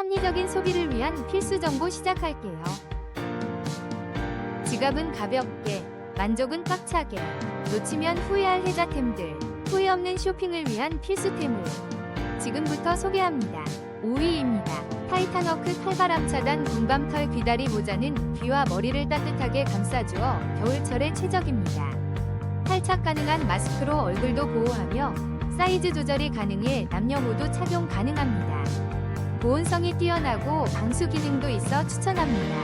합리적인 소비를 위한 필수 정보 시작할게요. 지갑은 가볍게, 만족은 꽉차게, 놓치면 후회할 혜자템들, 후회 없는 쇼핑을 위한 필수템을 지금부터 소개합니다. 5위입니다. 타이타너크 칼바람 차단 군밤털 귀다리 모자는 귀와 머리를 따뜻하게 감싸주어 겨울철에 최적입니다. 탈착 가능한 마스크로 얼굴도 보호하며 사이즈 조절이 가능해 남녀 모두 착용 가능합니다. 보온성이 뛰어나고 방수 기능도 있어 추천합니다.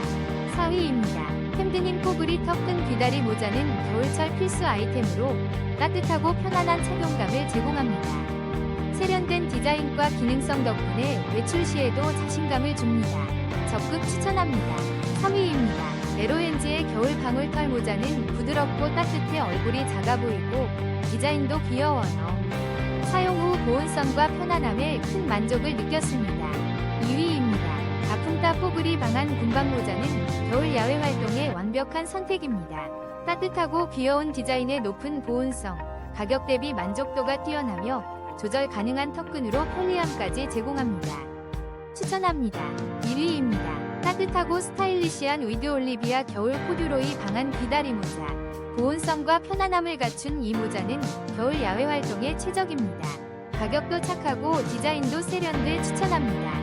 4위입니다. 햄드님 코브리 턱끈 귀다리 모자는 겨울철 필수 아이템으로 따뜻하고 편안한 착용감을 제공합니다. 세련된 디자인과 기능성 덕분에 외출 시에도 자신감을 줍니다. 적극 추천합니다. 3위입니다. 에로엔지의 겨울 방울털 모자는 부드럽고 따뜻해 얼굴이 작아 보이고 디자인도 귀여워요. 사용 후 보온성과 편안함에 큰 만족을 느꼈습니다. 2위입니다. 포브리 방한 군방 모자는 겨울 야외 활동에 완벽한 선택입니다. 따뜻하고 귀여운 디자인의 높은 보온성, 가격 대비 만족도가 뛰어나며 조절 가능한 턱끈으로 편리함까지 제공합니다. 추천합니다. 1위입니다. 따뜻하고 스타일리시한 위드 올리비아 겨울 코듀로이 방한 귀다리 모자. 보온성과 편안함을 갖춘 이 모자는 겨울 야외 활동에 최적입니다. 가격도 착하고 디자인도 세련돼 추천합니다.